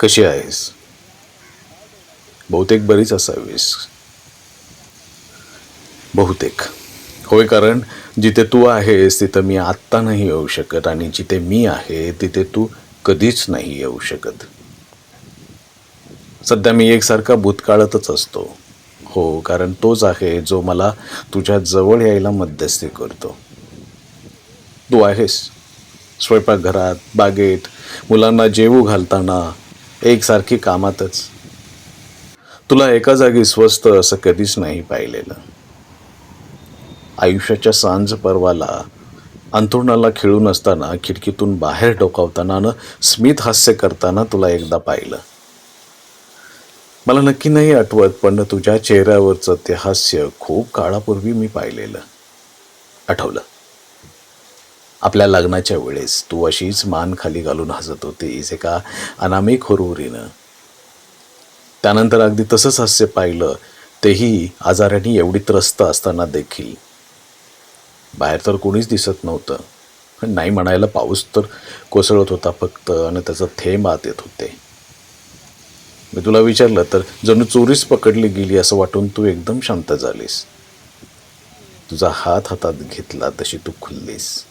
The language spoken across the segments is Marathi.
कशी आहेस? बहुतेक बरीच असावीस. बहुतेक. होय कारण जिथे तू आहेस तिथं मी आत्ता नाही येऊ शकत आणि जिथे मी आहे तिथे तू कधीच नाही येऊ शकत. सध्या मी एकसारखा भूतकाळातच असतो. हो कारण तोच आहे जो मला तुझ्या जवळ यायला मध्यस्थी करतो. तू आहेस. स्वयंपाकघरात बागेत मुलांना जेवू घालताना एकसारखी कामातच. तुला एका जागी स्वस्त असं कधीच नाही पाहिलेलं. आयुष्याच्या सांज पर्वाला अंथरुणाला खिळून असताना खिडकीतून बाहेर डोकावताना न स्मित हास्य करताना तुला एकदा पाहिलं. मला नक्की नाही आठवत पण तुझ्या चेहऱ्यावरचं ते हास्य खूप काळापूर्वी मी पाहिलेलं. आठवलं. आपल्या लग्नाच्या वेळेस तू अशीच मान खाली घालून हसत होतीस एका अनामिक हुरहुरीनं त्यानंतर अगदी तसंच हास्य पाहिलं तेही आजाराने एवढी त्रस्त असताना देखील. बाहेर तर कोणीच दिसत नव्हतं. पण नाही म्हणायला पाऊस तर कोसळत होता फक्त आणि त्याचं थेंब आत येत होते. मी तुला विचारलं तर जणू चोरीच पकडली गेली असं वाटून तू एकदम शांत झालीस. तुझा हात हातात घेतला तशी तू खुललीस.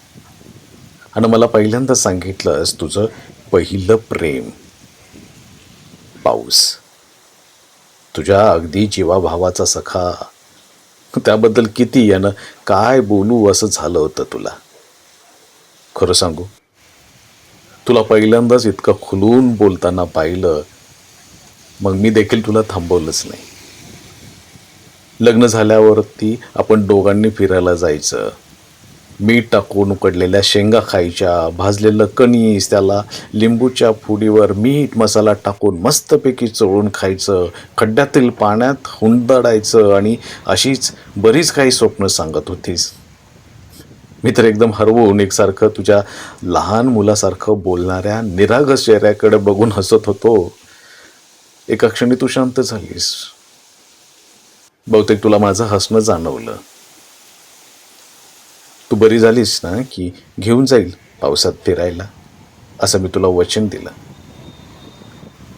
आणि मला पहिल्यांदा सांगितलंस तुझं पहिलं प्रेम. पाऊस. तुझ्या अगदी जीवाभावाचा सखा. त्याबद्दल किती यानं काय बोलू असं झालं होतं तुला? खरं सांगू? तुला पहिल्यांदाच इतकं खुलून बोलताना पाहिलं. मग मी देखील तुला थांबवलंच नाही. लग्न झाल्यावरती आपण दोघांनी फिरायला जायचं. मीठ टाकून उकडलेल्या शेंगा खायच्या भाजलेलं कणीस त्याला लिंबूच्या फुडीवर मीठ मसाला टाकून मस्तपैकी चोळून खायचं खड्ड्यातील पाण्यात हुंदडायचं आणि अशीच बरीच काही स्वप्न सांगत होतीस. मी तर एकदम हरवून एकसारखं तुझ्या लहान मुलासारखं बोलणाऱ्या निरागस चेहऱ्याकडे बघून हसत होतो. एका क्षणी तू शांत झालीस. बहुतेक तुला माझं हसणं जाणवलं. तू बरी झालीस ना की घेऊन जाईल पावसात फिरायला? असं मी तुला वचन दिलं.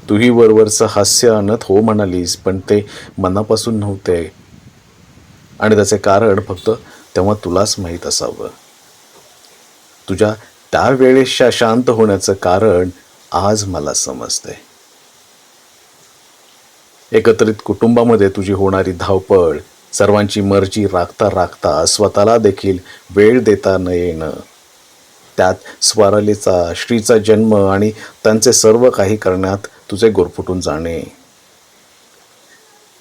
तूही वरवरचं हास्य आणत हो म्हणालीस पण ते मनापासून नव्हते. आणि त्याचे कारण फक्त तेव्हा तुलाच माहीत असावं. तुझ्या त्यावेळेसच्या शांत होण्याचं कारण आज मला समजतंय. एकत्रित कुटुंबामध्ये तुझी होणारी धावपळ सर्वांची मर्जी राखता राखता स्वतःला देखील वेळ देता न येणं. त्यात स्वारलीचा श्रीचा जन्म आणि त्यांचे सर्व काही करण्यात तुझे गुरफुटून जाणे.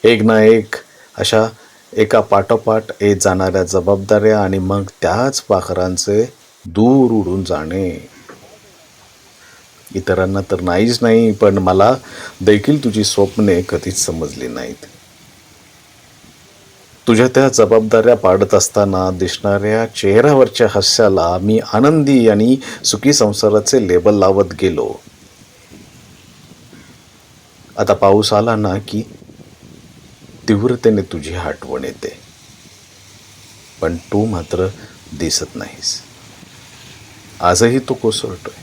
एक ना एक अशा एका पाठोपाठ येत जाणाऱ्या जबाबदाऱ्या आणि मग त्याच पाखरांचे दूर उडून जाणे. इतरांना तर नाहीच नाही पण मला देखील तुझी स्वप्ने कधीच समजली नाहीत. तुझ्या त्या जबाबदाऱ्या पाडत असताना दिसणाऱ्या चेहऱ्यावरच्या हास्याला मी आनंदी आणि सुखी संसाराचे लेबल लावत गेलो. आता पाऊस आला ना की तीव्रतेने तुझी आठवण येते. पण तू मात्र दिसत नाहीस. आजही तो कोसळतोय.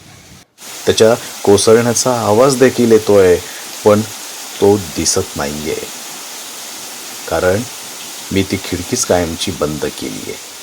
त्याच्या कोसळण्याचा आवाज देखील येतोय पण तो दिसत नाहीये. कारण मी ती खिडकीच कायमची बंद केली आहे